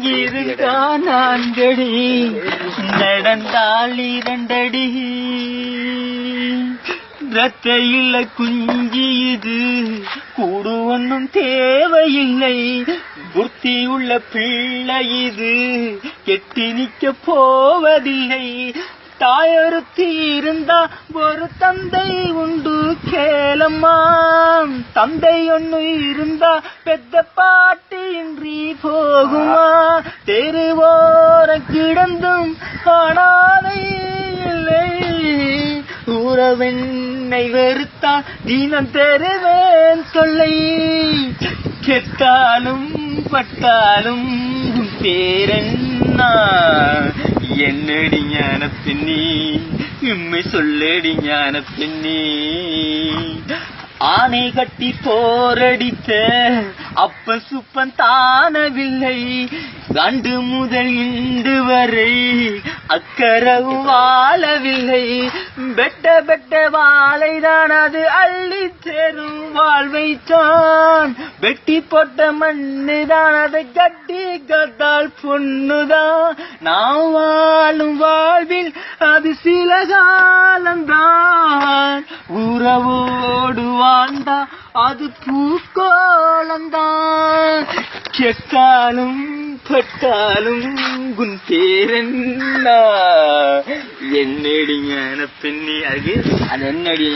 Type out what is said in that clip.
இருந்தா நான்கடி நடந்தால் இரண்டடி. ரத்தையில குஞ்சி இது. கூடு ஒன்றும் தேவையில்லை. புத்தி உள்ள பிள்ளை இது. கெட்டி நிக்க போவதில்லை. தாயொருத்தி இருந்தா ஒரு தந்தை உண்டு. கேளம்மா. தந்தை ஒண்ணு இருந்தா பெத்த பாட்டி இன்றி போகுமா? தெருவோர கிடந்தும் காணாதை இல்லை. உறவெண்ணை வெறுத்தா தினம் தெருவேன் தொல்லை கெட்டாலும் பட்டாலும் உன் என்னடி ஞானத்தின் நீ? உண்மை சொல்லேடி ஞான பெண்ணி. ஆனை கட்டி போரடித்த அப்ப சுப்பன் தானவில்லை. கண்டு முதல் இன்று வரை அக்கரவு வாழவில்லை. பெட்ட பெட்ட வாழைதான் அது அள்ளி தேரும் வாழ்வைத்தான் வெட்டி போட்ட மண்ணுதான் அதை கட்டி கத்தால் பொண்ணுதான். நான் வாழும் வாழ்வில் அது சில காலம்தான் உறவோடு வாழ்ந்தா அது பூக்கோளம்தான் கெட்டாலும் பட்டாலும் உன் பேரென்னா என்னடி ஞான பெண்ணி அது அது என்னடி